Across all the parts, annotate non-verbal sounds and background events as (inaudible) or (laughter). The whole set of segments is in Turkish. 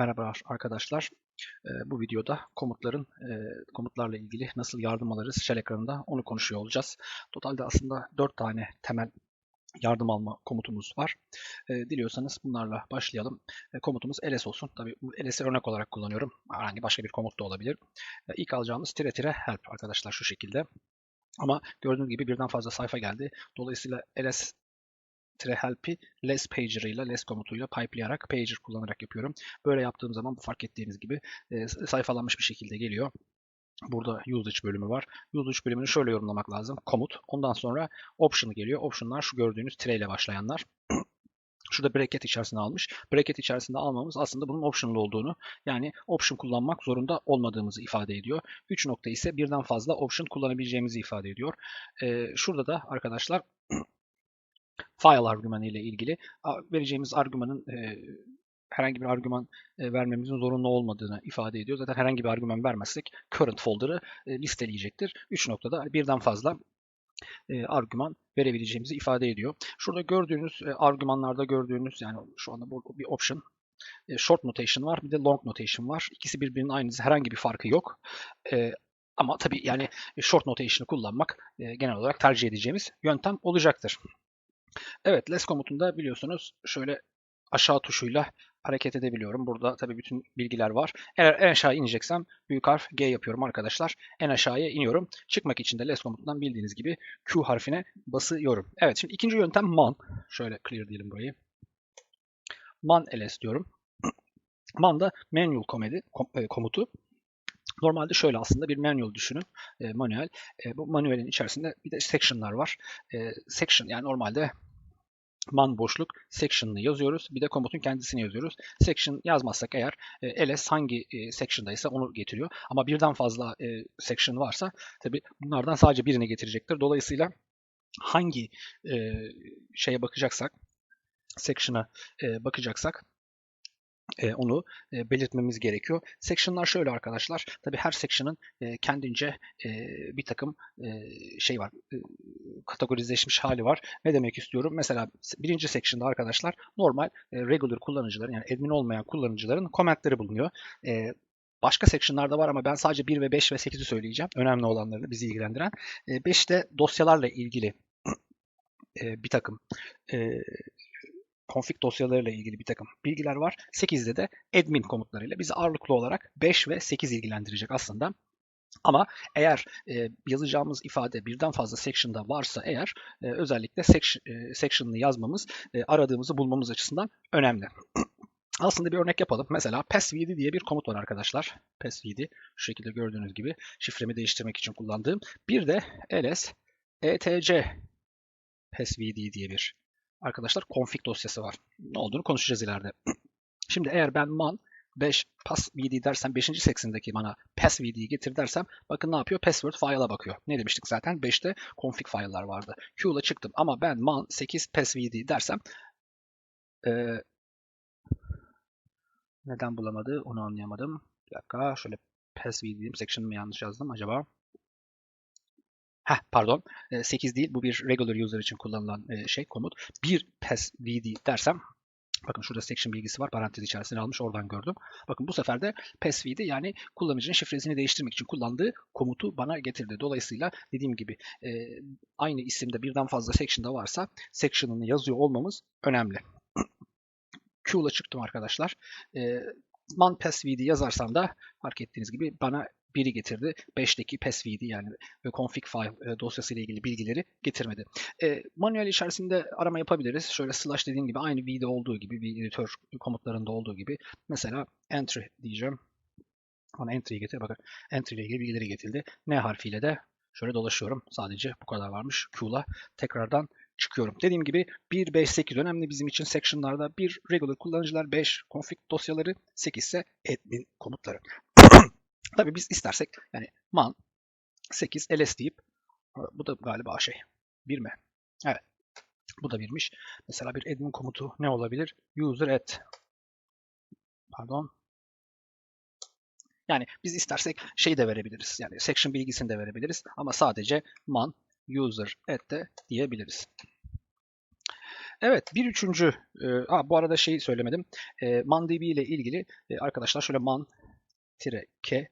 Merhaba arkadaşlar. Ee, Bu videoda komutların e, komutlarla ilgili nasıl yardım alırız shell ekranında onu konuşuyor olacağız. Totalde aslında 4 tane temel yardım alma komutumuz var. Ee, Diliyorsanız bunlarla başlayalım. E, Komutumuz ls olsun. Tabii bu ls'i örnek olarak kullanıyorum. Herhangi başka bir komut da olabilir. İlk alacağımız tire tire help arkadaşlar şu şekilde. Ama gördüğünüz gibi birden fazla sayfa geldi. Dolayısıyla ls help'i less pager ile less komutuyla pipelayarak pager kullanarak yapıyorum. Böyle yaptığım zaman bu fark ettiğiniz gibi e, sayfalanmış bir şekilde geliyor. Burada usage bölümü var. Usage bölümünü şöyle yorumlamak lazım. Komut. Ondan sonra option geliyor. Option'lar şu gördüğünüz tire ile başlayanlar. (clears throat) Şurada bracket içerisine almış. Bracket içerisinde almamız aslında bunun optional olduğunu yani option kullanmak zorunda olmadığımızı ifade ediyor. 3 nokta ise birden fazla option kullanabileceğimizi ifade ediyor. Ee, şurada da arkadaşlar (clears throat) file argümanı ile ilgili vereceğimiz argümanın e, herhangi bir argüman e, vermemizin zorunlu olmadığını ifade ediyor. Zaten herhangi bir argüman vermezsek current folder'ı e, listeleyecektir. 3 noktada birden fazla argüman verebileceğimizi ifade ediyor. Şurada gördüğünüz argümanlarda gördüğünüz yani şu anda bu bir option short notation var bir de long notation var. İkisi birbirinin aynı herhangi bir farkı yok. Ama tabii yani short notation'ı kullanmak genel olarak tercih edeceğimiz yöntem olacaktır. Evet, less komutunda biliyorsunuz şöyle aşağı tuşuyla hareket edebiliyorum. Burada tabii bütün bilgiler var. Eğer en aşağı ineceksem büyük harf G yapıyorum arkadaşlar. En aşağıya iniyorum. Çıkmak için de less komutundan bildiğiniz gibi Q harfine basıyorum. Evet şimdi ikinci yöntem man. Şöyle clear diyelim burayı. Man ls diyorum. (clears throat) Man da manual komedi, e, komutu. Normalde şöyle aslında bir manual düşünün. E, manuel. E, bu manuelin içerisinde bir de section'lar var. E, section yani normalde man boşluk section'ını yazıyoruz. Bir de komutun kendisini yazıyoruz. Section yazmazsak eğer e, ls hangi e, section'daysa onu getiriyor. Ama birden fazla e, section varsa tabi bunlardan sadece birini getirecektir. Dolayısıyla hangi e, şeye bakacaksak section'a e, bakacaksak e, onu e, belirtmemiz gerekiyor. Section'lar şöyle arkadaşlar. Tabi her section'ın e, kendince bir takım şey var. Kategorizeşmiş hali var. Ne demek istiyorum? Mesela birinci section'da arkadaşlar normal regular kullanıcıların yani admin olmayan kullanıcıların commentleri bulunuyor. Başka section'larda var ama ben sadece 1 ve 5 ve 8'i söyleyeceğim. Önemli olanlarını bizi ilgilendiren. 5'te dosyalarla ilgili (clears throat) bir takım config dosyalarıyla ilgili bir takım bilgiler var. 8'de de admin komutlarıyla bizi ağırlıklı olarak 5 ve 8 ilgilendirecek aslında. Ama eğer e, yazacağımız ifade birden fazla section'da varsa eğer e, özellikle section, e, section'ını yazmamız e, aradığımızı bulmamız açısından önemli. (clears throat) Aslında bir örnek yapalım. Mesela passvd diye bir komut var arkadaşlar. Passvd şu şekilde gördüğünüz gibi şifremi değiştirmek için kullandığım. Bir de ls etc passvd diye bir arkadaşlar config dosyası var. Ne olduğunu konuşacağız ileride. (clears throat) Şimdi eğer ben man 5 passvd dersem 5. seksindeki bana passvd'yi getir dersem bakın ne yapıyor? Password file'a bakıyor. Ne demiştik zaten? 5'te config file'lar vardı. Q'la çıktım ama ben man 8 passvd dersem ee, neden bulamadı onu anlayamadım. Bir dakika şöyle passvd diyeyim. Section'ımı yanlış yazdım acaba. Heh, pardon. 8 değil. Bu bir regular user için kullanılan şey komut. Bir passvd dersem Bakın şurada section bilgisi var. Parantez içerisine almış. Oradan gördüm. Bakın bu sefer de passvd yani kullanıcının şifresini değiştirmek için kullandığı komutu bana getirdi. Dolayısıyla dediğim gibi aynı isimde birden fazla section'da varsa section'ını yazıyor olmamız önemli. (clears throat) Q'la çıktım arkadaşlar. man passvd yazarsam da fark ettiğiniz gibi bana biri getirdi. 5'teki passvd yani config file e, dosyası ile ilgili bilgileri getirmedi. E, manuel içerisinde arama yapabiliriz. Şöyle slash dediğim gibi aynı v'de olduğu gibi bir editör komutlarında olduğu gibi mesela entry diyeceğim. Ona entry'yi getir. Bakın entry ile ilgili bilgileri getirdi. N harfiyle de şöyle dolaşıyorum. Sadece bu kadar varmış. Q'la tekrardan çıkıyorum. Dediğim gibi 1, 5, 8 önemli bizim için section'larda. 1 regular kullanıcılar, 5 config dosyaları, 8 ise admin komutları. Tabii biz istersek yani man 8 ls deyip bu da galiba şey 1 mi? Evet. Bu da birmiş. Mesela bir admin komutu ne olabilir? User at pardon. Yani biz istersek şey de verebiliriz. Yani section bilgisini de verebiliriz. Ama sadece man user at de diyebiliriz. Evet, bir üçüncü, e, ha, bu arada şeyi söylemedim. E, MonDB ile ilgili e, arkadaşlar şöyle man-k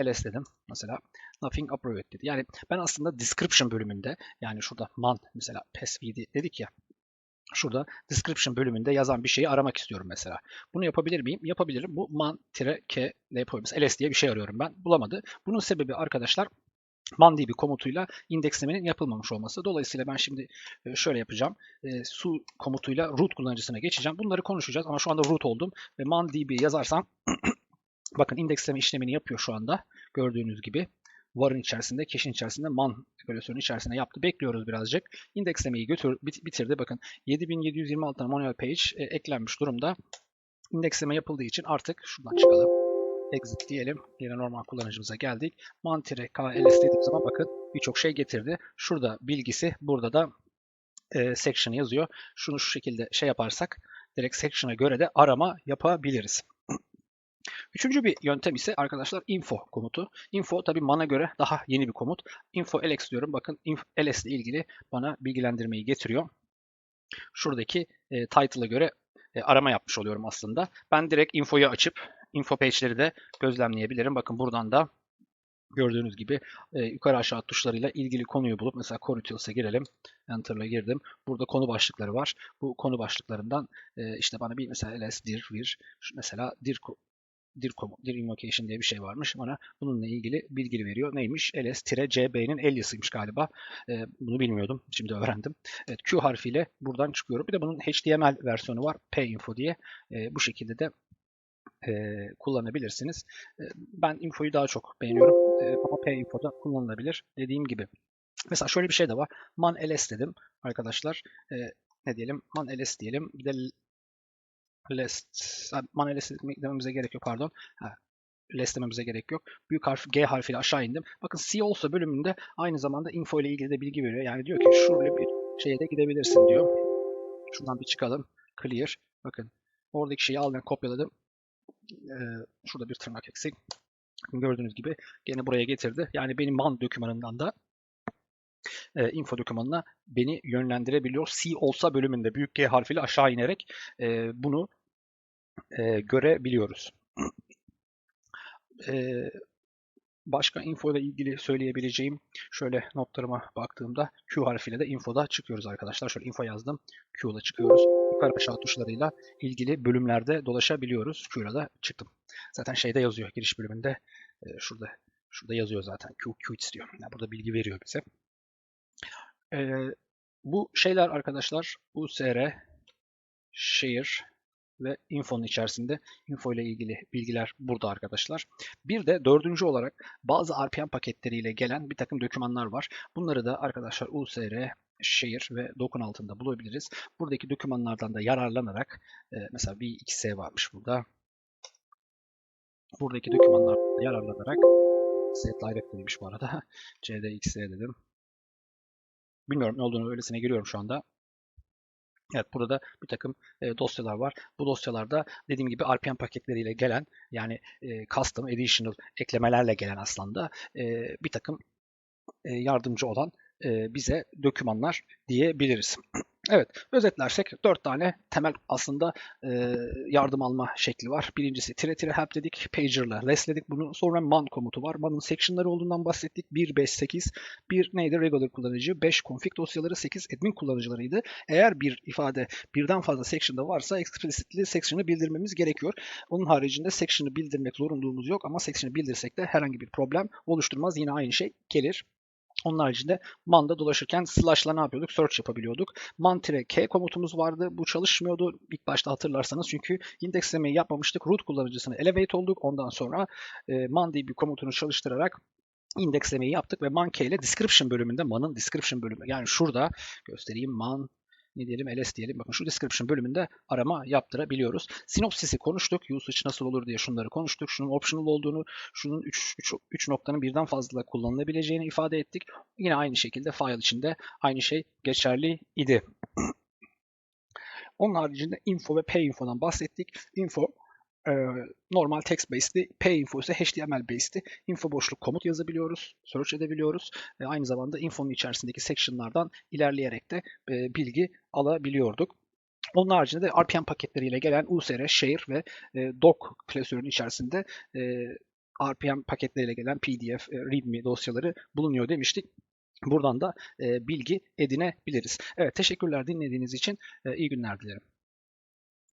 ls dedim mesela. Nothing approved dedi. Yani ben aslında description bölümünde yani şurada man mesela passvd dedik ya. Şurada description bölümünde yazan bir şeyi aramak istiyorum mesela. Bunu yapabilir miyim? Yapabilirim. Bu man-k ile yapabiliriz. ls diye bir şey arıyorum ben. Bulamadı. Bunun sebebi arkadaşlar MonDB komutuyla indekslemenin yapılmamış olması. Dolayısıyla ben şimdi e, şöyle yapacağım. E, su komutuyla root kullanıcısına geçeceğim. Bunları konuşacağız ama şu anda root oldum ve MonDB yazarsam (clears throat) bakın indeksleme işlemini yapıyor şu anda. Gördüğünüz gibi varın içerisinde, cache'in içerisinde man operasyonu içerisinde yaptı. Bekliyoruz birazcık. İndekslemeyi götür, bitirdi. Bakın 7726 tane manuel page e, eklenmiş durumda. İndeksleme yapıldığı için artık şuradan çıkalım exit diyelim. Yine normal kullanıcımıza geldik. Mantire KLS dediğim zaman bakın birçok şey getirdi. Şurada bilgisi, burada da e, section yazıyor. Şunu şu şekilde şey yaparsak direkt section'a göre de arama yapabiliriz. Üçüncü bir yöntem ise arkadaşlar info komutu. Info tabi mana göre daha yeni bir komut. Info ls diyorum. Bakın ls ile ilgili bana bilgilendirmeyi getiriyor. Şuradaki e, title'a göre e, arama yapmış oluyorum aslında. Ben direkt infoyu açıp info page'leri de gözlemleyebilirim. Bakın buradan da gördüğünüz gibi e, yukarı aşağı tuşlarıyla ilgili konuyu bulup mesela Corutils'e girelim. Enter'la girdim. Burada konu başlıkları var. Bu konu başlıklarından e, işte bana bir mesela ls dir vir mesela dir dir, dir invocation diye bir şey varmış. Bana bununla ilgili bilgi veriyor. Neymiş? ls-cb'nin alias'ıymış galiba. E, bunu bilmiyordum. Şimdi öğrendim. Evet, Q harfiyle buradan çıkıyorum. Bir de bunun HTML versiyonu var. Pinfo diye. E, bu şekilde de e, kullanabilirsiniz. E, ben infoyu daha çok beğeniyorum e, ama pinfo'da kullanılabilir dediğim gibi. Mesela şöyle bir şey de var. Man ls dedim arkadaşlar. E, ne diyelim? Man ls diyelim. Bir de lest, man ls dememize gerek yok pardon. Ha, less dememize gerek yok. Büyük harf G harfiyle aşağı indim. Bakın C olsa bölümünde aynı zamanda info ile ilgili de bilgi veriyor. Yani diyor ki şöyle bir şeye de gidebilirsin diyor. Şuradan bir çıkalım. Clear. Bakın oradaki şeyi aldım, kopyaladım e, şurada bir tırnak eksik. Gördüğünüz gibi gene buraya getirdi. Yani benim man dokümanından da e, info dokümanına beni yönlendirebiliyor. C olsa bölümünde büyük G harfiyle aşağı inerek e, bunu e, görebiliyoruz. e, başka info ile ilgili söyleyebileceğim şöyle notlarıma baktığımda Q harfiyle de infoda çıkıyoruz arkadaşlar. Şöyle info yazdım. Q ile çıkıyoruz. Yukarı aşağı tuşlarıyla ilgili bölümlerde dolaşabiliyoruz. Q'la da çıktım. Zaten şeyde yazıyor giriş bölümünde. E, şurada şurada yazıyor zaten. Q, Q istiyor. Yani burada bilgi veriyor bize. E, bu şeyler arkadaşlar USR, Share, ve info'nun içerisinde info ile ilgili bilgiler burada arkadaşlar. Bir de dördüncü olarak bazı RPM paketleriyle gelen bir takım dokümanlar var. Bunları da arkadaşlar USR, Share ve dokun altında bulabiliriz. Buradaki dokümanlardan da yararlanarak e, mesela bir XS varmış burada. Buradaki dokümanlardan yararlanarak set directory'miş bu arada. (laughs) CDXS dedim. Bilmiyorum ne olduğunu öylesine giriyorum şu anda. Evet burada bir takım e, dosyalar var. Bu dosyalarda dediğim gibi RPM paketleriyle gelen yani e, custom, additional eklemelerle gelen aslında e, bir takım e, yardımcı olan e, bize dokümanlar diyebiliriz. Evet, özetlersek dört tane temel aslında e, yardım alma şekli var. Birincisi tire tire help dedik, pager'la lessledik bunu. Sonra man komutu var. Man'ın section'ları olduğundan bahsettik. 1, 5, 8. Bir neydi? Regular kullanıcı. 5 config dosyaları, 8 admin kullanıcılarıydı. Eğer bir ifade birden fazla section'da varsa explicitly section'ı bildirmemiz gerekiyor. Onun haricinde section'ı bildirmek zorunluluğumuz yok ama section'ı bildirsek de herhangi bir problem oluşturmaz. Yine aynı şey gelir. Onun haricinde man'da dolaşırken slash'la ne yapıyorduk? Search yapabiliyorduk. man-k komutumuz vardı. Bu çalışmıyordu ilk başta hatırlarsanız. Çünkü indekslemeyi yapmamıştık. Root kullanıcısını elevate olduk. Ondan sonra e, man-db komutunu çalıştırarak indekslemeyi yaptık ve man-k ile description bölümünde man'ın description bölümü yani şurada göstereyim man ne diyelim ls diyelim. Bakın şu description bölümünde arama yaptırabiliyoruz. Sinopsis'i konuştuk. Usage nasıl olur diye şunları konuştuk. Şunun optional olduğunu, şunun 3, 3, 3 noktanın birden fazla kullanılabileceğini ifade ettik. Yine aynı şekilde file içinde aynı şey geçerli idi. Onun haricinde info ve pinfo'dan bahsettik. Info e, normal text based'i, pinfo ise HTML based'i. Info boşluk komut yazabiliyoruz, search edebiliyoruz. E, aynı zamanda info'nun içerisindeki section'lardan ilerleyerek de e, bilgi alabiliyorduk. Onun haricinde de RPM paketleriyle gelen USR, Share ve e, Doc klasörünün içerisinde e, RPM paketleriyle gelen PDF, e, README dosyaları bulunuyor demiştik. Buradan da e, bilgi edinebiliriz. Evet teşekkürler dinlediğiniz için. E, iyi günler dilerim.